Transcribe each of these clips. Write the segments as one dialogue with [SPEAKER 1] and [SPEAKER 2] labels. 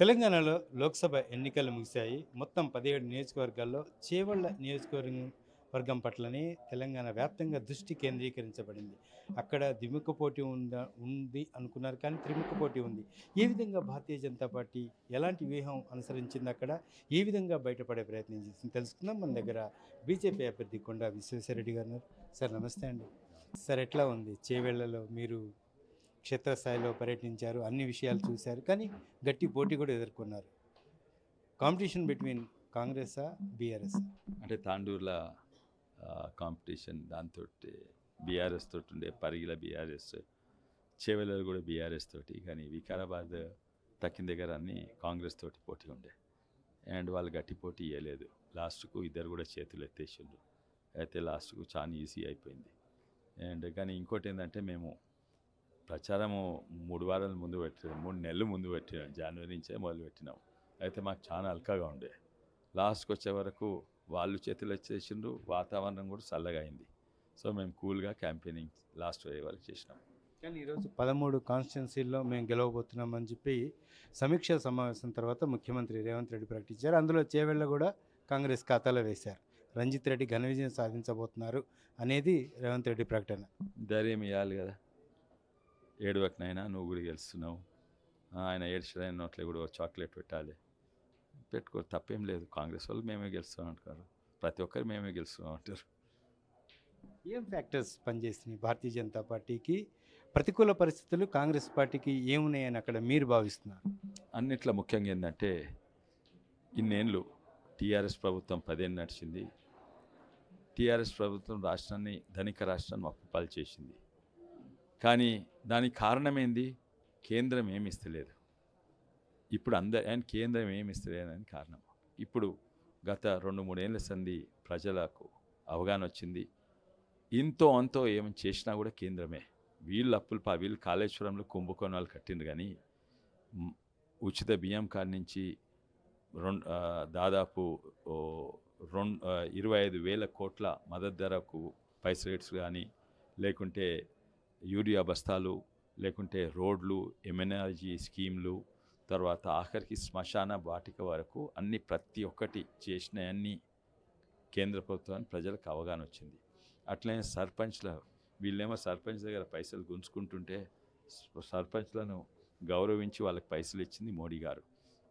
[SPEAKER 1] తెలంగాణలో లోక్సభ ఎన్నికలు ముగిశాయి. మొత్తం పదిహేడు నియోజకవర్గాల్లో చేవళ్ళ నియోజకవర్గం వర్గం పట్లనే తెలంగాణ వ్యాప్తంగా దృష్టి కేంద్రీకరించబడింది. అక్కడ ద్విముఖ పోటీ ఉందా ఉంది అనుకున్నారు కానీ త్రిముఖ పోటీ ఉంది. ఏ విధంగా భారతీయ జనతా పార్టీ ఎలాంటి వ్యూహం అనుసరించింది అక్కడ? ఏ విధంగా బయటపడే ప్రయత్నం చేసింది? తెలుసుకుందాం మన దగ్గర బీజేపీ అభ్యర్థి కొండా విశ్వేశ్వరరెడ్డి గారు సార్ నమస్తే అండి. సార్ ఎట్లా ఉంది? చేవేళ్ళలో మీరు క్షేత్రస్థాయిలో పర్యటించారు అన్ని విషయాలు చూశారు. కానీ గట్టి పోటీ కూడా ఎదుర్కొన్నారు. కాంపిటీషన్ బిట్వీన్ కాంగ్రెసా బీఆర్ఎస్?
[SPEAKER 2] అంటే తాండూర్ల కాంపిటీషన్ దాంతో బీఆర్ఎస్ తోటి ఉండే పరిగిల బీఆర్ఎస్ చేవెలలో కూడా బీఆర్ఎస్ తోటి. కానీ వికారాబాద్ తక్కిన దగ్గర అన్ని కాంగ్రెస్ తోటి పోటీ ఉండే. అండ్ వాళ్ళు గట్టి పోటీ ఇవ్వలేదు లాస్ట్కు ఇద్దరు కూడా చేతులు ఎత్తేసిండ్రు. అయితే లాస్ట్కు చాలా ఈజీ అయిపోయింది. అండ్ కానీ ఇంకోటి ఏంటంటే మేము ప్రచారము మూడు వారాల ముందు పెట్టినాం. మూడు నెలలు ముందు పెట్టినాం. జనవరి నుంచే మొదలు పెట్టినాం. అయితే మాకు చాలా అల్కగా ఉండే. లాస్ట్కి వచ్చే వరకు వాళ్ళు చేతులు వచ్చేసిండ్రు వాతావరణం కూడా చల్లగా అయింది. సో మేము కూల్గా క్యాంపెయినింగ్ లాస్ట్ అయ్యే వరకు చేసినాం.
[SPEAKER 1] కానీ ఈరోజు పదమూడు కాన్స్టిట్యున్సీల్లో మేము గెలవబోతున్నామని చెప్పి సమీక్షా సమావేశం తర్వాత ముఖ్యమంత్రి రేవంత్ రెడ్డి ప్రకటించారు. అందులో చేవెళ్ళ కూడా కాంగ్రెస్ ఖాతాలో వేశారు. రంజిత్ రెడ్డి ఘన విజయం సాధించబోతున్నారు అనేది రేవంత్ రెడ్డి ప్రకటన.
[SPEAKER 2] ధైర్యం ఇవ్వాలి కదా. ఏడువకనైనా నువ్వు కూడా గెలుస్తున్నావు. ఆయన ఏడ్చిన నోట్లో కూడా చాక్లెట్ పెట్టాలి. పెట్టుకో తప్పేం లేదు. కాంగ్రెస్ వాళ్ళు మేమే గెలుస్తాం అంటారు ప్రతి ఒక్కరు మేమే గెలుస్తున్నాం అంటారు.
[SPEAKER 1] ఏం ఫ్యాక్టర్స్ పనిచేసినాయి భారతీయ జనతా పార్టీకి? ప్రతికూల పరిస్థితులు కాంగ్రెస్ పార్టీకి ఏమున్నాయని అక్కడ మీరు భావిస్తున్నారు?
[SPEAKER 2] అన్నిట్లో ముఖ్యంగా ఏంటంటే ఇన్నేళ్ళు టీఆర్ఎస్ ప్రభుత్వం పదేళ్ళు నడిచింది. టీఆర్ఎస్ ప్రభుత్వం రాష్ట్రాన్ని ధనిక రాష్ట్రాన్ని అప్పుపాలు చేసింది. కానీ దానికి కారణం ఏంది కేంద్రం ఏమి ఇస్తలేదు. ఇప్పుడు అందరు అండ్ కేంద్రం ఏమి ఇస్తలేదని కారణం. ఇప్పుడు గత రెండు మూడేళ్ళ సంది ప్రజలకు అవగాహన వచ్చింది. ఇంతో అంతో ఏమి చేసినా కూడా కేంద్రమే. వీళ్ళు అప్పులు పా వీళ్ళు కాళేశ్వరంలో కుంభకోణాలు కట్టింది కానీ ఉచిత బియ్యం కాడి నుంచి రెండు దాదాపు రెండు ఇరవై ఐదు వేల కోట్ల మద్దతు ధరకు పైస రేట్స్ కానీ లేకుంటే యూరియా బస్తాలు లేకుంటే రోడ్లు ఎమ్ఎన్ఆర్జీ స్కీమ్లు తర్వాత ఆఖరికి శ్మశాన వాటిక వరకు అన్ని ప్రతి ఒక్కటి చేసిన అన్ని కేంద్ర ప్రభుత్వాన్ని ప్రజలకు అవగాహన వచ్చింది. అట్లనే సర్పంచ్ల వీళ్ళేమో సర్పంచ్ దగ్గర పైసలు గుంజుకుంటుంటే సర్పంచ్లను గౌరవించి వాళ్ళకి పైసలు ఇచ్చింది మోడీ గారు.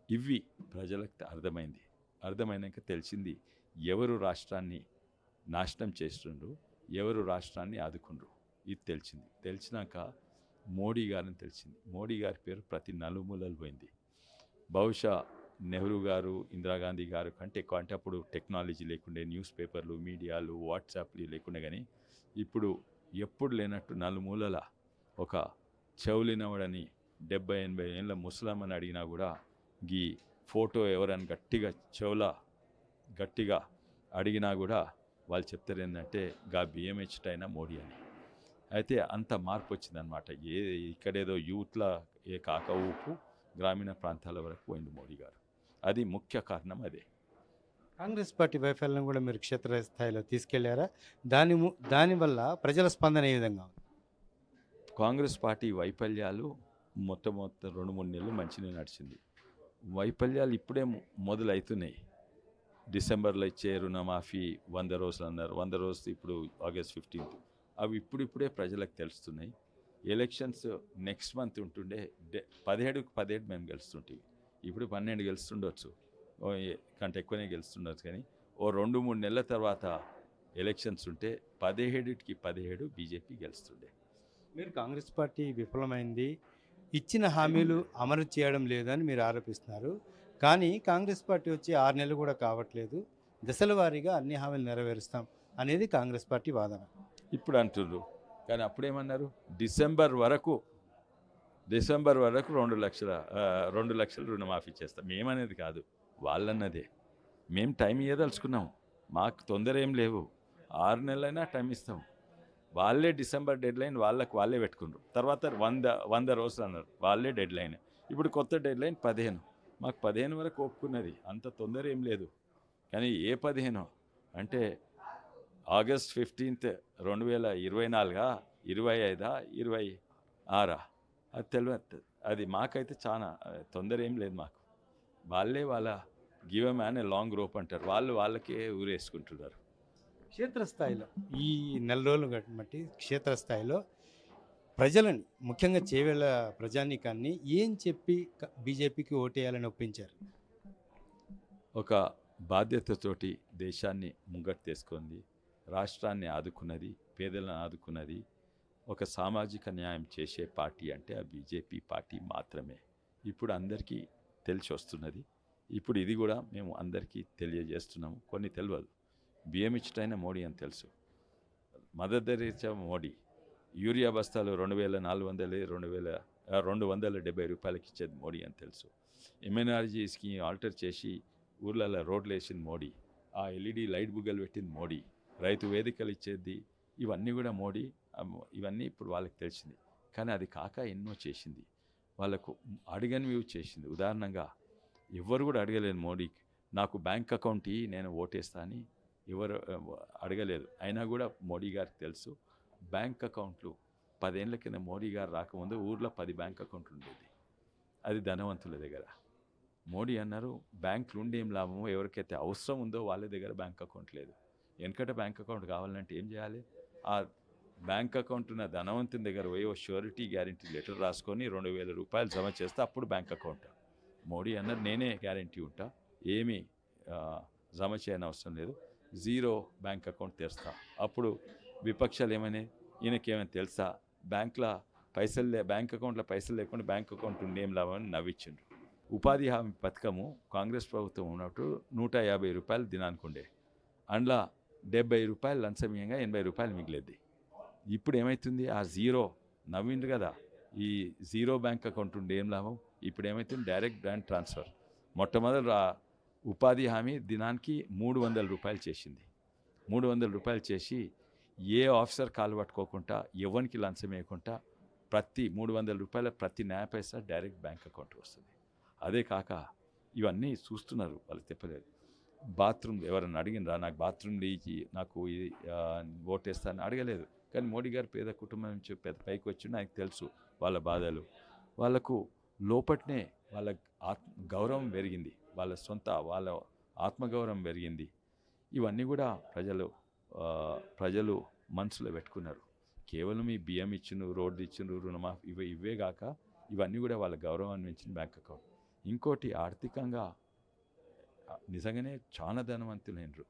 [SPEAKER 2] ఇవి ప్రజలకు అర్థమైంది. అర్థమైనాక తెలిసింది ఎవరు రాష్ట్రాన్ని నాశనం చేస్తుండ్రు ఎవరు రాష్ట్రాన్ని ఆదుకుండ్రు. ఇది తెలిసింది. తెలిసినాక మోడీ గారిని తెలిసింది. మోడీ గారి పేరు ప్రతి నలుమూలలు పోయింది. బహుశా నెహ్రూ గారు ఇందిరాగాంధీ గారు కంటే ఎక్కువ అంటే అప్పుడు టెక్నాలజీ లేకుండే న్యూస్ పేపర్లు మీడియాలు వాట్సాప్లు లేకుండే కానీ ఇప్పుడు ఎప్పుడు లేనట్టు నలుమూలల ఒక చెవులినవడని డెబ్బై ఎనభై ఏళ్ళ ముసలమ్మని అడిగినా కూడా గీ ఫోటో ఎవరైనా గట్టిగా చెవుల గట్టిగా అడిగినా కూడా వాళ్ళు చెప్తారు ఏంటంటే గా బిఎంహెచ్ అయినా మోడీ అని. అయితే అంత మార్పు వచ్చిందనమాట ఏ ఇక్కడేదో యూత్ల ఏ కాక ఊపు గ్రామీణ ప్రాంతాల వరకు పోయింది మోడీ గారు. అది ముఖ్య కారణం అదే.
[SPEAKER 1] కాంగ్రెస్ పార్టీ వైఫల్యం కూడా మీరు క్షేత్రస్థాయిలో తీసుకెళ్ళారా? దాని దానివల్ల ప్రజల స్పందన ఏ విధంగా ఉంది?
[SPEAKER 2] కాంగ్రెస్ పార్టీ వైఫల్యాలు మొట్టమొదటి రెండు మూడు నెలలు మంచిగా నడిచింది. వైఫల్యాలు ఇప్పుడే మొదలవుతున్నాయి డిసెంబర్లో ఇచ్చే రుణమాఫీ వంద రోజులు అన్నారు. వంద రోజులు ఇప్పుడు ఆగస్ట్ ఫిఫ్టీన్త్. అవి ఇప్పుడిప్పుడే ప్రజలకు తెలుస్తున్నాయి. ఎలక్షన్స్ నెక్స్ట్ మంత్ ఉంటుండే డే పదిహేడుకి పదిహేడు మేము గెలుస్తుంటివి. ఇప్పుడు పన్నెండు గెలుస్తుండొచ్చు. ఓ కంటే ఎక్కువనే గెలుస్తుండొచ్చు కానీ ఓ రెండు మూడు నెలల తర్వాత ఎలక్షన్స్ ఉంటే పదిహేడుకి పదిహేడు బీజేపీ గెలుస్తుండే.
[SPEAKER 1] మీరు కాంగ్రెస్ పార్టీ విఫలమైంది. ఇచ్చిన హామీలు అమలు చేయడం లేదని మీరు ఆరోపిస్తున్నారు. కానీ కాంగ్రెస్ పార్టీ వచ్చి ఆరు నెలలు కూడా కావట్లేదు. దశల వారీగా అన్ని హామీలు నెరవేరుస్తాం అనేది కాంగ్రెస్ పార్టీ వాదన.
[SPEAKER 2] ఇప్పుడు అంటుండ్రు కానీ అప్పుడేమన్నారు? డిసెంబర్ వరకు డిసెంబర్ వరకు రెండు లక్షల రెండు లక్షలు రుణమాఫీ చేస్తాం. మేమనేది కాదు వాళ్ళన్నదే. మేము టైం ఇవ్వదలుచుకున్నాం మాకు తొందర ఏం లేవు. ఆరు నెలలైనా టైం ఇస్తాం. వాళ్ళే డిసెంబర్ డెడ్ లైన్ వాళ్ళకి వాళ్ళే పెట్టుకున్నారు తర్వాత వంద వంద రోజులు అన్నారు వాళ్ళే డెడ్ లైన్ ఇప్పుడు కొత్త డెడ్ లైన్ పదిహేను. మాకు పదిహేను వరకు ఒప్పుకున్నది. అంత తొందర ఏం లేదు. కానీ ఏ పదిహేను? అంటే ఆగస్ట్ ఫిఫ్టీన్త్ రెండు వేల ఇరవై నాలుగా ఇరవై ఐదా ఇరవై ఆరా అది తెలియదు అది మాకైతే చాలా తొందర ఏం లేదు మాకు. వాళ్ళే వాళ్ళ give a man a long rope అంటారు. వాళ్ళు వాళ్ళకే ఊరేసుకుంటున్నారు.
[SPEAKER 1] క్షేత్రస్థాయిలో ఈ నెల రోజులు బట్టి క్షేత్రస్థాయిలో ప్రజలని ముఖ్యంగా చేవేళ్ళ ప్రజానీకాన్ని ఏం చెప్పి బీజేపీకి ఓటేయాలని ఒప్పించారు?
[SPEAKER 2] ఒక బాధ్యతతోటి దేశాన్ని ముంగట్ తీసుకుంది. రాష్ట్రాన్ని ఆదుకున్నది పేదలను ఆదుకున్నది ఒక సామాజిక న్యాయం చేసే పార్టీ అంటే ఆ బీజేపీ పార్టీ మాత్రమే. ఇప్పుడు అందరికీ తెలిసి వస్తున్నది. ఇప్పుడు ఇది కూడా మేము అందరికీ తెలియజేస్తున్నాము. కొన్ని తెలియదు బియ్యం ఇచ్చటైన మోడీ అని తెలుసు. Mother Teresa Modi. యూరియా బస్తాలు రెండు వేల నాలుగు వందలు రెండు వేల రెండు వందల డెబ్బై రూపాయలకి ఇచ్చేది మోడీ అని తెలుసు. ఎంఎన్ఆర్జీ స్కీమ్ ఆల్టర్ చేసి ఊర్లలో రోడ్లు వేసింది మోడీ. ఆ ఎల్ఈడి లైట్ బుగ్గలు పెట్టింది మోడీ. రైతు వేదికలు ఇచ్చేది ఇవన్నీ కూడా మోడీ ఇవన్నీ ఇప్పుడు వాళ్ళకి తెలిసింది. కానీ అది కాక ఎన్నో చేసింది. వాళ్ళకు అడగనివి చేసింది. ఉదాహరణంగా ఎవరు కూడా అడగలేదు మోడీకి. నాకు బ్యాంక్ అకౌంట్ నేను ఓటేస్తా అని ఎవరు అడగలేదు అయినా కూడా మోడీ గారికి తెలుసు బ్యాంక్ అకౌంట్లు పదేళ్ళ కింద మోడీ గారు రాకముందు ఊర్లో పది బ్యాంక్ అకౌంట్లు ఉండేది. అది ధనవంతుల దగ్గర. మోడీ అన్నారు బ్యాంకులు ఉండేం లాభమో? ఎవరికైతే అవసరం ఉందో వాళ్ళ దగ్గర బ్యాంక్ అకౌంట్ లేదు. వెనకట బ్యాంక్ అకౌంట్ కావాలంటే ఏం చేయాలి? ఆ బ్యాంక్ అకౌంట్ ఉన్న ధనవంతుని దగ్గర పోయి ఓ షూరిటీ గ్యారంటీ లెటర్ రాసుకొని రెండు వేల రూపాయలు జమ చేస్తే అప్పుడు బ్యాంక్ అకౌంట్. మోడీ అన్నారు నేనే గ్యారంటీ ఉంటా ఏమీ జమ చేయని అవసరం లేదు జీరో బ్యాంక్ అకౌంట్ తెరుస్తా. అప్పుడు విపక్షాలు ఏమని ఈయనకేమైనా తెలుసా? బ్యాంక్లో పైసలు లే బ్యాంక్ అకౌంట్లో పైసలు లేకుండా బ్యాంక్ అకౌంట్ ఉండి ఏం లాభమని నవ్వించిండ్రు ఉపాధి హామీ పథకము కాంగ్రెస్ ప్రభుత్వం ఉన్నట్టు నూట యాభై రూపాయలు దినానికి ఉండే. అందులో డెబ్బై రూపాయలు లంచమీయంగా ఎనభై రూపాయలు మిగిలేది ఇప్పుడు ఏమవుతుంది ఆ జీరో నవ్విండ్రు కదా. ఈ జీరో బ్యాంక్ అకౌంట్ ఉండి ఏం లాభం? ఇప్పుడు ఏమవుతుంది డైరెక్ట్ బ్యాంక్ ట్రాన్స్ఫర్. మొట్టమొదటి ఉపాధి హామీ దినానికి మూడు వందల రూపాయలు చేసింది. మూడు వందల రూపాయలు చేసి ఏ ఆఫీసర్ కాలు పట్టుకోకుండా ఎవరికి లంచం వేయకుండా ప్రతి మూడు వందల రూపాయల ప్రతి న్యాయ పైసా డైరెక్ట్ బ్యాంక్ అకౌంట్ వస్తుంది. అదే కాక ఇవన్నీ చూస్తున్నారు వాళ్ళు చెప్పలేదు. బాత్రూమ్ ఎవరన్నా అడిగినరా? నాకు బాత్రూమ్ లేచి నాకు ఇది ఓటేస్తానని అడగలేదు. కానీ మోడీ గారు పేద కుటుంబం నుంచి పెద్ద పైకి వచ్చి నాకు తెలుసు వాళ్ళ బాధలు. వాళ్ళకు లోపట్నే వాళ్ళ ఆత్మ గౌరవం పెరిగింది. వాళ్ళ సొంత వాళ్ళ ఆత్మగౌరవం పెరిగింది. ఇవన్నీ కూడా ప్రజలు ప్రజలు మనసులో పెట్టుకున్నారు. కేవలం ఈ బియ్యం ఇచ్చిన రోడ్డు ఇచ్చిన రుణమాఫీ ఇవే ఇవే కాక ఇవన్నీ కూడా వాళ్ళ గౌరవాన్ని పెంచిన బ్యాంక్ అకౌంట్. ఇంకోటి ఆర్థికంగా నిజంగానే చాలా ధనవంతులైనరు.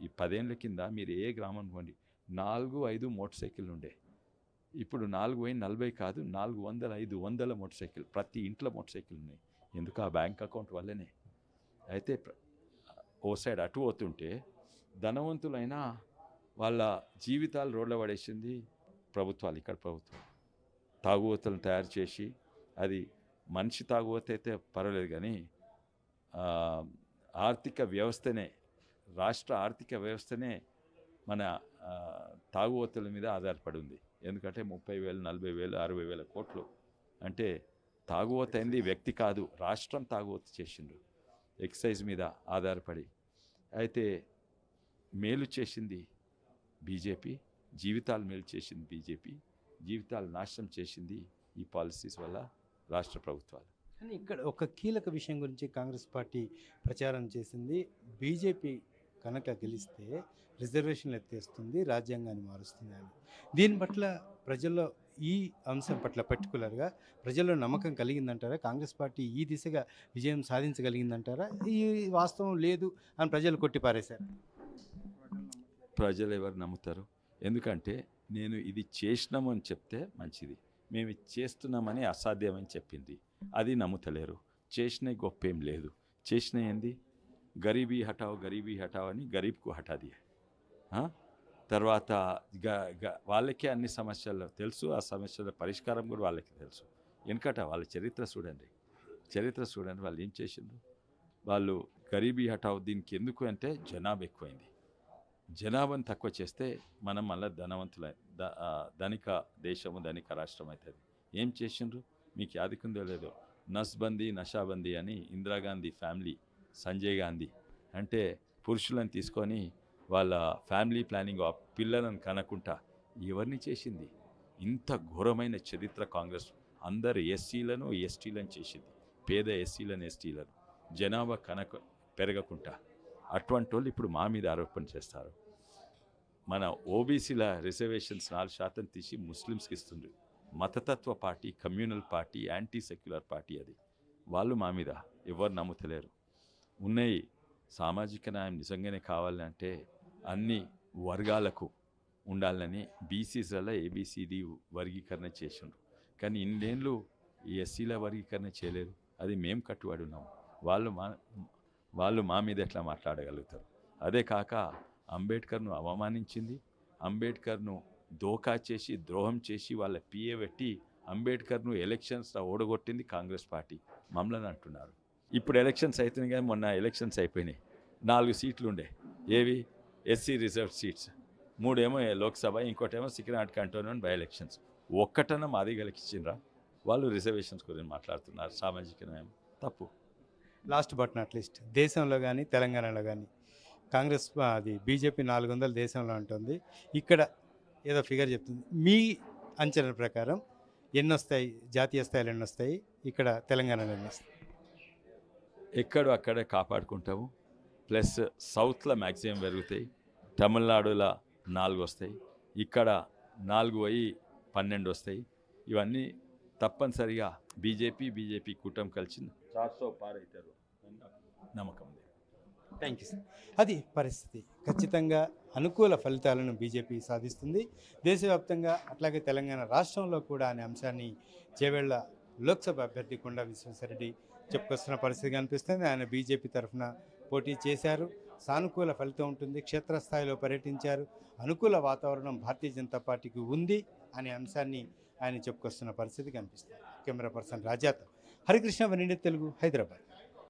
[SPEAKER 2] ఈ పదేళ్ళ కింద మీరు ఏ గ్రామం పోండి నాలుగు ఐదు మోటార్ సైకిల్ ఉండే. ఇప్పుడు నాలుగు పోయి నలభై కాదు నాలుగు వందల ఐదు వందల మోటార్ సైకిల్ ప్రతి ఇంట్లో మోటార్ సైకిల్ ఉన్నాయి. ఎందుకు? ఆ బ్యాంక్ అకౌంట్ వల్లనే. అయితే ఓ సైడ్ అటు పోతుంటే ధనవంతులైన వాళ్ళ జీవితాలు రోడ్ల పడేసింది ప్రభుత్వాలు ఇక్కడ ప్రభుత్వం. తాగుబోతులను తయారు చేసి అది మనిషి తాగుబోతే అయితే పర్వాలేదు కానీ ఆర్థిక వ్యవస్థనే రాష్ట్ర ఆర్థిక వ్యవస్థనే మన తాగువతుల మీద ఆధారపడి ఉంది ఎందుకంటే ముప్పై వేలు నలభై వేలు అరవై వేల కోట్లు అంటే తాగువత అయింది వ్యక్తి కాదు రాష్ట్రం తాగువత చేసిండ్రు. ఎక్సైజ్ మీద ఆధారపడి. అయితే మేలు చేసింది బీజేపీ జీవితాలు మేలు చేసింది బీజేపీ జీవితాలు నాశనం చేసింది ఈ పాలసీస్ వల్ల రాష్ట్ర ప్రభుత్వాలు.
[SPEAKER 1] కానీ ఇక్కడ ఒక కీలక విషయం గురించి కాంగ్రెస్ పార్టీ ప్రచారం చేసింది. బీజేపీ కనుక గెలిస్తే రిజర్వేషన్లు ఎత్తేస్తుంది రాజ్యాంగాన్ని మారుస్తుంది అని. దీని పట్ల ప్రజల్లో ఈ అంశం పట్ల పర్టికులర్గా ప్రజల్లో నమ్మకం కలిగిందంటారా? కాంగ్రెస్ పార్టీ ఈ దిశగా విజయం సాధించగలిగిందంటారా? ఈ వాస్తవం లేదు అని ప్రజలు కొట్టిపారేశారు.
[SPEAKER 2] ప్రజలు ఎవరు నమ్ముతారు? ఎందుకంటే నేను ఇది చేసినామని చెప్తే మంచిది. మేము ఇది చేస్తున్నామని అసాధ్యమని చెప్పింది. అది నమ్ముతలేరు. చేసిన గొప్ప ఏం లేదు. చేసిన ఏంది? గరీబీ హటావ్ గరీబీ హటావ్ అని గరీబ్కు హఠాది. తర్వాత గ వాళ్ళకే అన్ని సమస్యలు తెలుసు. ఆ సమస్యల పరిష్కారం కూడా వాళ్ళకి తెలుసు. వెనకట వాళ్ళ చరిత్ర చూడండి. చరిత్ర చూడండి వాళ్ళు ఏం చేసిండ్రు? వాళ్ళు గరీబీ హటావ్ దీనికి ఎందుకు అంటే జనాభా ఎక్కువైంది. జనాభాను తక్కువ చేస్తే మనం మళ్ళీ ధనవంతుల ధనిక దేశము ధనిక రాష్ట్రం అవుతుంది ఏం చేసిండ్రు? మీకు యాదికుందో లేదో. నస్బందీ నషాబందీ అని ఇందిరాగాంధీ ఫ్యామిలీ సంజయ్ గాంధీ అంటే పురుషులను తీసుకొని వాళ్ళ ఫ్యామిలీ ప్లానింగ్ ఆ పిల్లలను కనకుండా ఎవరిని చేసింది? ఇంత ఘోరమైన చరిత్ర కాంగ్రెస్ అందరు ఎస్సీలను ఎస్టీలను చేసింది. పేద ఎస్సీలను ఎస్టీలను. జనాభా కనక పెరగకుండా అటువంటి వాళ్ళు ఇప్పుడు మా మీద ఆరోపణ చేస్తారు. మన ఓబీసీల రిజర్వేషన్స్ నాలుగు శాతం తీసి ముస్లిమ్స్కి ఇస్తుంది మతతత్వ party communal party anti secular party అది. వాళ్ళు మా మీద ఎవరు నమ్ముతలేరు. ఉన్నాయి సామాజిక న్యాయం నిజంగానే కావాలంటే అన్ని వర్గాలకు ఉండాలని బీసీస్లలో ఏబీసీడీ వర్గీకరణ చేసిండ్రు. కానీ ఇన్నేళ్ళు ఈ ఎస్సీల వర్గీకరణ చేయలేదు. అది మేము కట్టుబడి ఉన్నాం. వాళ్ళు మా వాళ్ళు మా మీద ఎట్లా మాట్లాడగలుగుతారు? అదే కాక అంబేద్కర్ను అవమానించింది. అంబేద్కర్ను దోకా చేసి ద్రోహం చేసి వాళ్ళ పిఏ పెట్టి అంబేద్కర్ను ఎలక్షన్స్లో ఓడగొట్టింది కాంగ్రెస్ పార్టీ. మమ్మల్ని అంటున్నారు. ఇప్పుడు ఎలక్షన్స్ అవుతున్నాయి కానీ మొన్న ఎలక్షన్స్ అయిపోయినాయి. నాలుగు సీట్లు ఉండే. ఏవి? SC reserve seats. మూడేమో లోక్సభ ఇంకోటేమో సికినాట్ కంటోన్మెంట్ బై ఎలక్షన్స్. ఒక్కటన మాది గెలిచిండ్రా వాళ్ళు రిజర్వేషన్స్ గురించి మాట్లాడుతున్నారు సామాజిక న్యాయం. తప్పు.
[SPEAKER 1] లాస్ట్ బట్ నాట్ లిస్ట్ దేశంలో కానీ తెలంగాణలో కానీ కాంగ్రెస్ అది బీజేపీ నాలుగు వందలు దేశంలో ఉంటుంది ఇక్కడ ఏదో ఫిగర్ చెప్తుంది. మీ అంచనా ప్రకారం ఎన్ని వస్తాయి జాతీయ స్థాయిలో ఎన్ని వస్తాయి ఇక్కడ తెలంగాణలో ఎన్ని వస్తాయి
[SPEAKER 2] ఎక్కడో అక్కడే కాపాడుకుంటాము. ప్లస్ సౌత్లో మ్యాక్సిమం పెరుగుతాయి. తమిళనాడులో నాలుగు వస్తాయి. ఇక్కడ నాలుగు అయ్యి పన్నెండు వస్తాయి. ఇవన్నీ తప్పనిసరిగా బీజేపీ బీజేపీ కూటమి కలిసి చార్సో పారైతారు నమ్మకం ఉంది.
[SPEAKER 1] థ్యాంక్ యూ సార్ అది పరిస్థితి. ఖచ్చితంగా అనుకూల ఫలితాలను బీజేపీ సాధిస్తుంది. దేశవ్యాప్తంగా అట్లాగే తెలంగాణ రాష్ట్రంలో కూడా అనే అంశాన్ని చేవేళ్ళ లోక్సభ అభ్యర్థి కొండా విశ్వేశ్వరరెడ్డి చెప్పుకొస్తున్న పరిస్థితి కనిపిస్తుంది ఆయన బీజేపీ తరఫున పోటీ చేశారు. సానుకూల ఫలితం ఉంటుంది. క్షేత్రస్థాయిలో పర్యటించారు. అనుకూల వాతావరణం భారతీయ జనతా పార్టీకి ఉంది అనే అంశాన్ని ఆయన చెప్పుకొస్తున్న పరిస్థితి కనిపిస్తుంది కెమెరా పర్సన్ రాజాతో హరికృష్ణ వనిండి తెలుగు హైదరాబాద్.